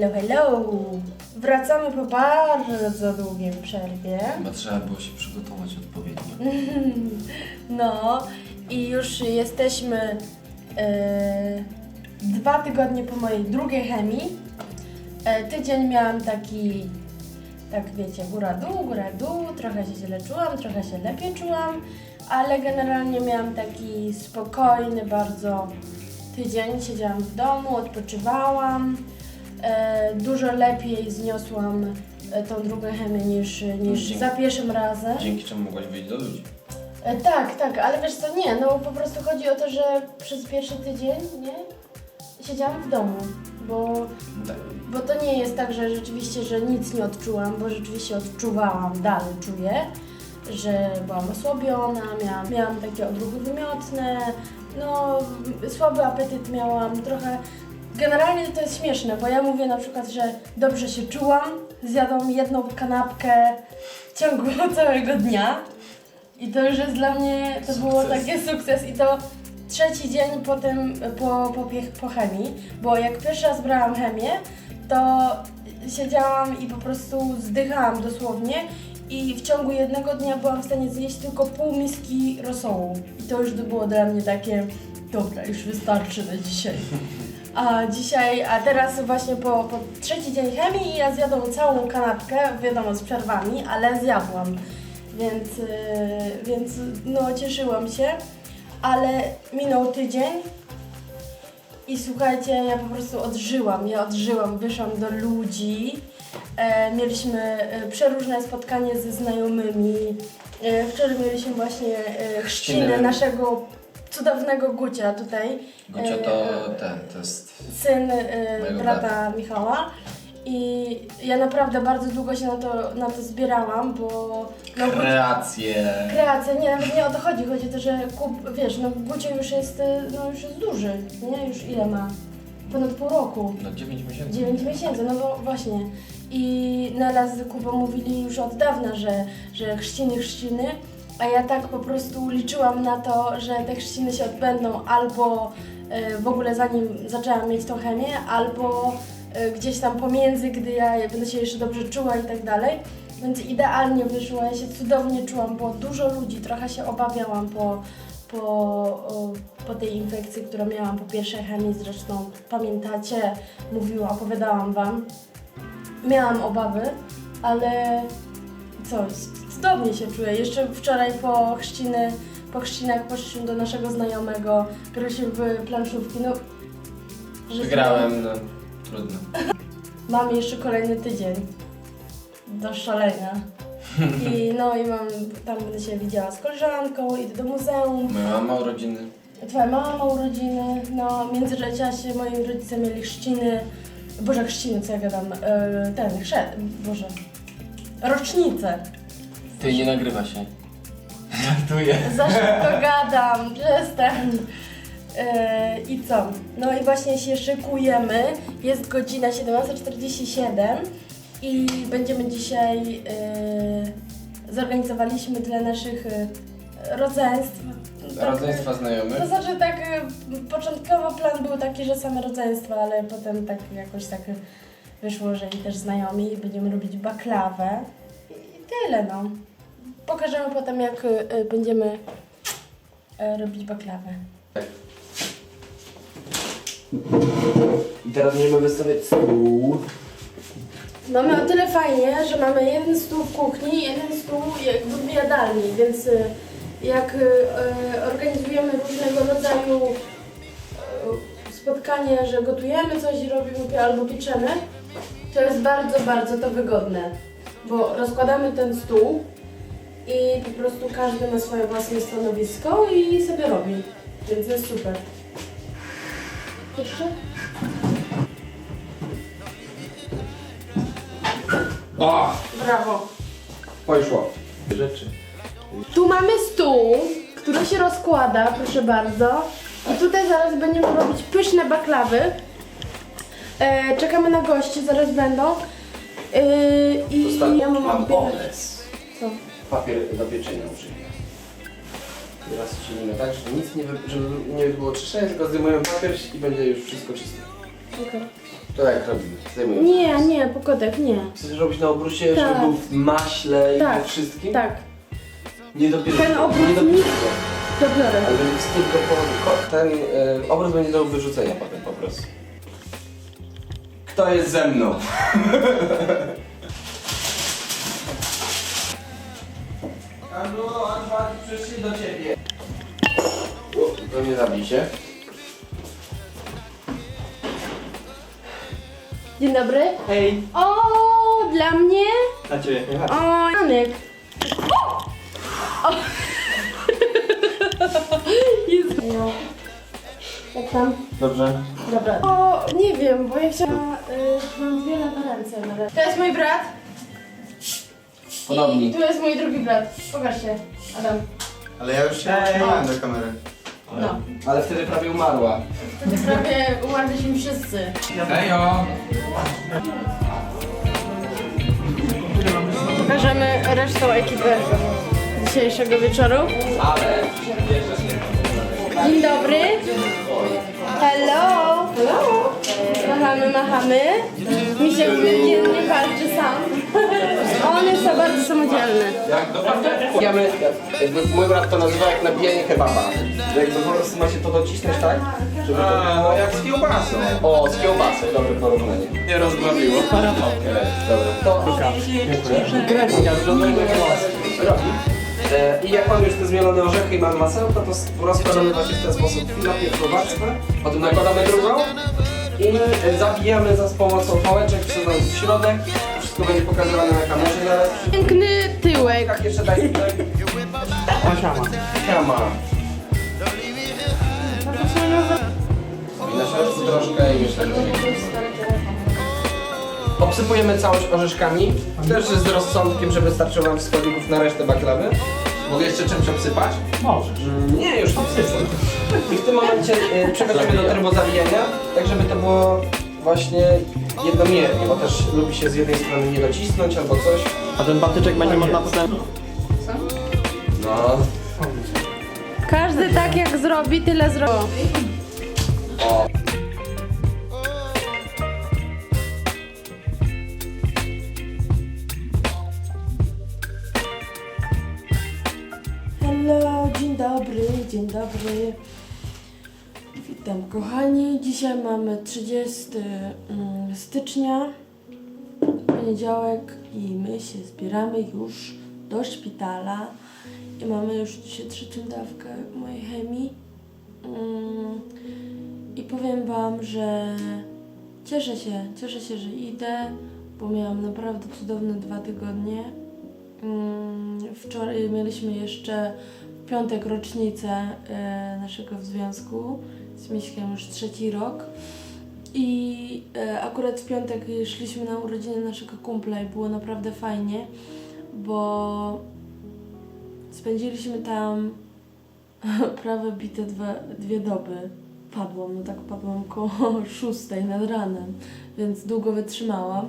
Hello, hello! Wracamy po bardzo długiej przerwie. Chyba trzeba było się przygotować odpowiednio. No i już jesteśmy e, dwa tygodnie po mojej drugiej chemii. E, tydzień miałam taki, tak wiecie, góra-dół, góra-dół, trochę się źle czułam, trochę się lepiej czułam, ale generalnie miałam taki spokojny bardzo tydzień. Siedziałam w domu, odpoczywałam. E, dużo lepiej zniosłam e, tą drugą chemię niż, niż za pierwszym razem. Dzięki czemu mogłaś wyjść do ludzi. E, tak, tak, ale wiesz co, nie, no po prostu chodzi o to, że przez pierwszy tydzień, nie, siedziałam w domu, bo, Tak. bo to nie jest tak, że rzeczywiście, że nic nie odczułam, bo rzeczywiście odczuwałam, dalej czuję, że byłam osłabiona, miałam, miałam takie odruchy wymiotne, no słaby apetyt miałam, trochę, generalnie to jest śmieszne, bo ja mówię na przykład, że dobrze się czułam, zjadłam jedną kanapkę w ciągu całego dnia, i to już jest dla mnie, to było Sukces. takie sukces i to trzeci dzień po tym, po, po, po chemii, bo jak pierwszy raz brałam chemię, to siedziałam i po prostu zdychałam dosłownie i w ciągu jednego dnia byłam w stanie zjeść tylko pół miski rosołu. I to już było dla mnie takie, dobra, już wystarczy na dzisiaj. A dzisiaj, a teraz właśnie po, po trzeci dzień chemii ja zjadłam całą kanapkę, wiadomo z przerwami, ale zjadłam. Więc, yy, więc no cieszyłam się, ale minął tydzień i słuchajcie, ja po prostu odżyłam, ja odżyłam, wyszłam do ludzi, e, mieliśmy e, przeróżne spotkanie ze znajomymi, e, wczoraj mieliśmy właśnie e, Chrzciny. naszego cudownego Gucia tutaj, Gocio to ten, to jest... syn e, brata Michała. I ja naprawdę bardzo długo się na to, na to zbierałam, bo no, Gucio- Kreacje. Kreacja, nie, nawet nie o to chodzi. Chodzi o to, że kup, wiesz, no Gucio już jest, y, no już jest duży, nie? Już ile ma? Ponad pół roku. No 9 miesięcy. 9 miesięcy, no bo właśnie. I Nela z Kubą mówili już od dawna, że, że chrzciny, chrzciny, a ja tak po prostu liczyłam na to, że te chrzciny się odbędą albo y, w ogóle zanim zaczęłam mieć tą chemię, albo y, gdzieś tam pomiędzy, gdy ja będę się jeszcze dobrze czuła i tak dalej. Więc idealnie wyszło, ja się cudownie czułam, było dużo ludzi, trochę się obawiałam po, po, po tej infekcji, którą miałam po pierwszej chemii, zresztą pamiętacie, mówiła, opowiadałam Wam. Miałam obawy, ale coś, cudownie się czuję. Jeszcze wczoraj po chrzciny, po chrzcinach poszliśmy do naszego znajomego, graliśmy w planszówki, no... że- Wygrałem, no trudno. Mam jeszcze kolejny tydzień do szalenia. I no i mam, tam będę się widziała z koleżanką, idę do muzeum. Moja mama urodziny. Twoja mama ma urodziny, no w międzyczasie moi rodzice mieli chrzciny, boże chrzciny, co ja gadam, e, ten, chrzest, boże, rocznicę. Ty nie nagrywa się. Żartuję. Za szybko gadam, przestań. E, I co? No i właśnie się szykujemy. Jest godzina 17.47 i będziemy dzisiaj. E, zorganizowaliśmy dla naszych e, rodzeństw. tak, Rodzeństwa znajomych. To znaczy tak, początkowo plan był taki, że same rodzeństwa, ale potem tak jakoś tak wyszło, że i też znajomi i będziemy robić baklawę. I i tyle no. Pokażemy potem jak e, e, będziemy e, robić baklawę. I teraz będziemy wystawiać stół. Mamy o tyle fajnie, że mamy jeden stół w kuchni jeden stół jakby w jadalni, więc e, jak organizujemy różnego rodzaju e, spotkania, że gotujemy coś i robimy albo pieczemy, to jest bardzo, bardzo to wygodne, bo rozkładamy ten stół i po prostu każdy ma swoje własne stanowisko i sobie robi, więc jest super. Jeszcze? O! Brawo! Poszło. Rzeczy. Tu mamy stół, który się rozkłada, proszę bardzo. I tutaj zaraz będziemy robić pyszne baklawy. E, czekamy na gości, zaraz będą. E, I ja mam, mam pomysł. Co? Papier do pieczenia użyję. Teraz ścielimy tak, żeby nic nie, wy... żeby nie było czyszczenia, tylko zdejmujemy papier i będzie już wszystko czyste. To jak robimy? Zajmujemy. Nie, nie, pokotek, nie. Chcesz robić na obrusie, Tak. żeby był w maśle i Tak. we wszystkim? Tak, Nie dopiero. Ten obrót nie dopiero. dobiorę. Ale z tylko po, ko- ten y, obraz będzie do wyrzucenia potem po prostu. Kto jest ze mną? Karlu, Anwar, przyszli do ciebie. O, to nie zabijcie. Dzień dobry. Hej! O, dla mnie? A ciebie? O, Janek. O! Jezu. No. Jak tam? Dobrze. Dobra. O, nie wiem, bo ja chciałam... Y, mam dwie lewe ręce na razie. To jest mój brat. Podobni. I tu jest mój drugi brat. Pokaż się, Adam. Ale ja już się Hej. uśmiechałem do kamery. No. Ale wtedy prawie umarła. Wtedy prawie umarliśmy wszyscy. Hejo! Pokażemy resztę ekipy dzisiejszego wieczoru. Ale... Dzień dobry. Hello. Hello. Machamy, machamy. Misiek codziennie walczy sam. On jest za bardzo samodzielny. Jak jakby mój brat to nazywa jak nabijanie kebaba. Że jakby po prostu ma się to docisnąć tak, żeby to... A, no jak z kiełbasą. O, z kiełbasy, dobre porównanie. Nie rozbawiło. Dobra, to... Grecja, wygląda jak Robi. E, I jak mam już te zmielone orzechy i mam masełko, to s- rozkładamy właśnie w ten sposób chwilę pierwszą warstwę, potem nakładamy drugą i e, zabijamy za z pomocą pałeczek, wsadzając w środek. Wszystko będzie pokazywane na kamerze zaraz. Piękny tyłek. Tak, jeszcze daj tutaj. Siama. Siama. I na środku troszkę i jeszcze Obsypujemy całość orzeszkami, też z rozsądkiem, żeby starczyło nam składników na resztę baklawy. Mogę jeszcze czymś obsypać? Możesz. Mm, Nie, już obsypam. I w tym momencie y, przechodzimy do trybu zawijania, tak żeby to było właśnie jednomiernie, bo też lubi się z jednej strony nie docisnąć albo coś. A ten patyczek będzie można potem... No. Każdy tak jak zrobi, tyle zrobi. O. Hello, dzień dobry, dzień dobry. Witam kochani. Dzisiaj mamy 30 mm, stycznia, poniedziałek i my się zbieramy już do szpitala i mamy już dzisiaj trzecią dawkę mojej chemii. Mm, I powiem Wam, że cieszę się, cieszę się, że idę, bo miałam naprawdę cudowne dwa tygodnie. Mm, Wczoraj mieliśmy jeszcze piątek rocznicę e, naszego związku z Miśkiem już trzeci rok. I e, akurat w piątek szliśmy na urodziny naszego kumpla i było naprawdę fajnie, bo spędziliśmy tam prawie bite dwa, dwie doby. Padłam, no tak padłam koło szóstej nad ranem, więc długo wytrzymałam.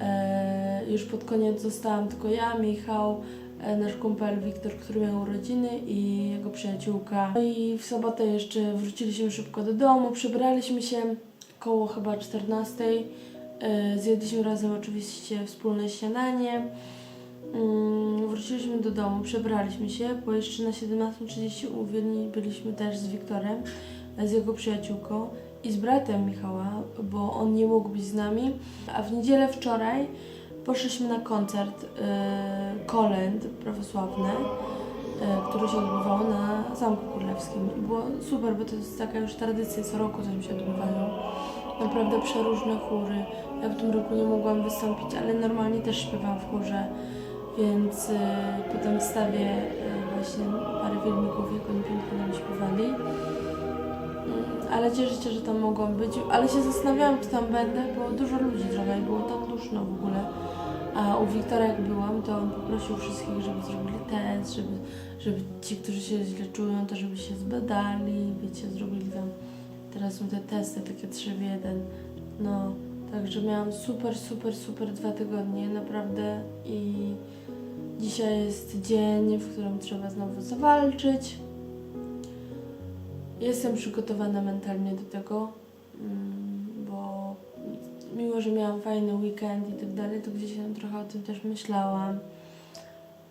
E, już pod koniec zostałam tylko ja, Michał, nasz kumpel Wiktor, który miał urodziny i jego przyjaciółka. No i w sobotę jeszcze wróciliśmy szybko do domu, przebraliśmy się koło chyba 14. E, zjedliśmy razem oczywiście wspólne śniadanie. Mm, Wróciliśmy do domu, przebraliśmy się, bo jeszcze na 17.30 umówieni byliśmy też z Wiktorem, e, z jego przyjaciółką i z bratem Michała, bo on nie mógł być z nami. A w niedzielę wczoraj poszliśmy na koncert e, kolęd prawosławny, e, który się odbywał na Zamku Królewskim. I było super, bo to jest taka już tradycja, co roku tam się odbywają. Naprawdę przeróżne chóry. Ja w tym roku nie mogłam wystąpić, ale normalnie też śpiewam w chórze, więc e, potem wstawię e, właśnie parę filmików, jak oni pięknie nam śpiewali. Mm, Ale cieszę się, że tam mogłam być, ale się zastanawiałam, czy tam będę, bo dużo ludzi trochę i było tak duszno w ogóle. A u Wiktora jak byłam, to on poprosił wszystkich, żeby zrobili test, żeby, żeby ci, którzy się źle czują, to żeby się zbadali, wiecie, zrobili tam, teraz są te testy takie 3 w 1. No, także miałam super, super, super dwa tygodnie, naprawdę i dzisiaj jest dzień, w którym trzeba znowu zawalczyć. Jestem przygotowana mentalnie do tego, mm, mimo że miałam fajny weekend i tak dalej, to gdzieś tam trochę o tym też myślałam.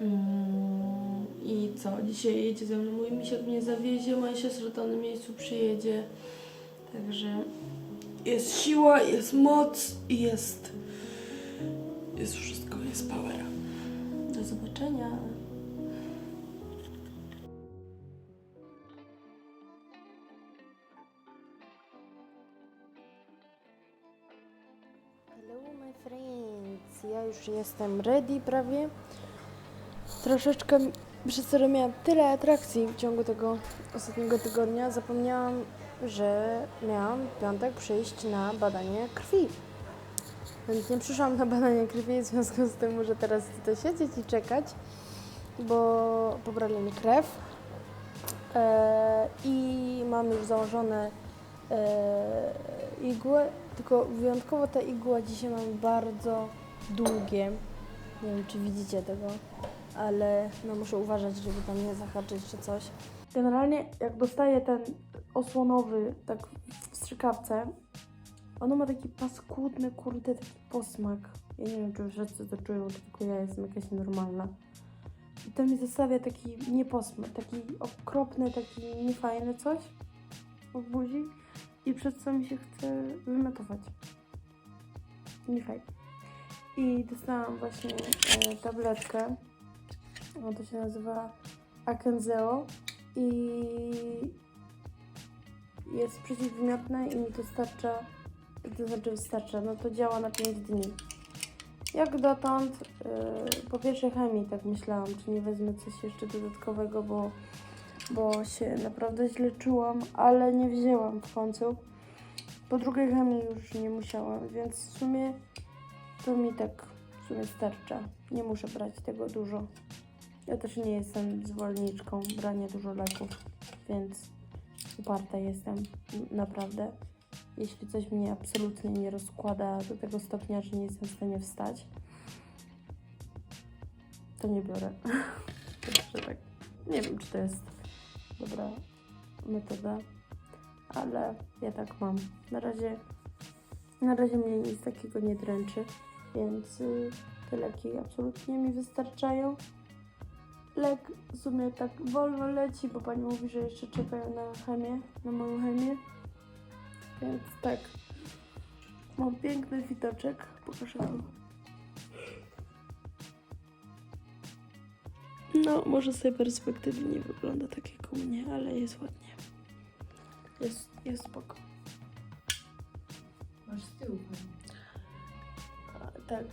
Mm, I co? Dzisiaj jedzie ze mną mój misiek mnie zawiezie, moja siostra to na miejscu przyjedzie. Także jest siła, jest moc i jest, jest wszystko, jest power. Do zobaczenia. Hello my friends, ja już jestem ready prawie. Troszeczkę przez że miałam tyle atrakcji w ciągu tego ostatniego tygodnia, zapomniałam, że miałam w piątek przyjść na badanie krwi. Więc nie przyszłam na badanie krwi, w związku z tym muszę teraz tutaj siedzieć i czekać, bo pobrali mi krew. E, I mam już założone igłę, tylko wyjątkowo ta igła dzisiaj mam bardzo długie. Nie wiem, czy widzicie tego, ale no muszę uważać, żeby tam nie zahaczyć czy coś. Generalnie jak dostaję ten osłonowy tak w strzykawce, ono ma taki paskudny, kurde, taki posmak. Ja nie wiem, czy wszyscy to czują, tylko ja jestem jakaś normalna. I to mi zostawia taki nieposmak, taki okropny, taki niefajny coś w buzi i przez co mi się chce wymiotować. Nie fajnie. I dostałam właśnie e, tabletkę. O, to się nazywa Akenzeo i jest przeciwwymiotne i mi dostarcza, to znaczy wystarcza, no to działa na 5 dni. Jak dotąd, e, po pierwszej chemii tak myślałam, czy nie wezmę coś jeszcze dodatkowego, bo bo się naprawdę źle czułam, ale nie wzięłam w końcu. Po drugiej chemii już nie musiałam, więc w sumie to mi tak w sumie starcza. Nie muszę brać tego dużo. Ja też nie jestem zwolenniczką brania dużo leków, więc uparta jestem naprawdę. Jeśli coś mnie absolutnie nie rozkłada do tego stopnia, że nie jestem w stanie wstać, to nie biorę. Tak. Nie wiem, czy to jest dobra metoda, ale ja tak mam. Na razie, na razie mnie nic takiego nie dręczy, więc y, te leki absolutnie mi wystarczają. Lek w sumie tak wolno leci, bo pani mówi, że jeszcze czekają na chemię, na moją chemię. Więc tak, mam piękny widoczek, pokażę wam. No, może z tej perspektywy nie wygląda tak jak u mnie, ale jest ładnie. Jest, jest spoko. Masz z tyłu. A, tak.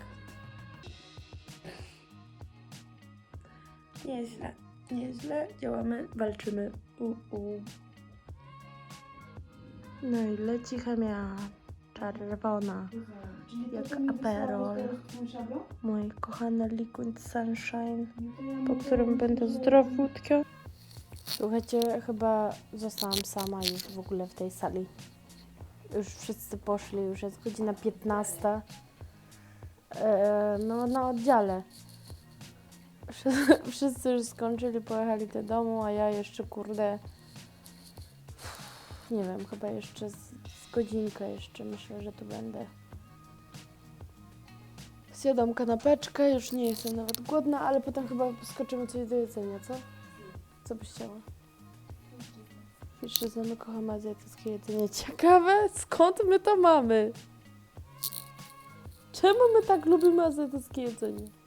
Nieźle, nieźle. Działamy, walczymy. U, u. No i leci chemia czerwona. Jak Aperol. Mój kochany Liquid Sunshine, po którym będę zdrowutko. Słuchajcie, chyba zostałam sama już w ogóle w tej sali. Już wszyscy poszli, już jest godzina 15. Eee, no, na oddziale. Wszy- Wszyscy już skończyli, pojechali do domu, a ja jeszcze, kurde, nie wiem, chyba jeszcze z, z godzinkę jeszcze myślę, że tu będę. Zjadam kanapeczkę, już nie jestem nawet głodna, ale potem chyba skoczymy coś do jedzenia, co? Co byś chciała? Jeszcze znamy, kochamy azjatyckie jedzenie. Ciekawe, skąd my to mamy? Czemu my tak lubimy azjatyckie jedzenie?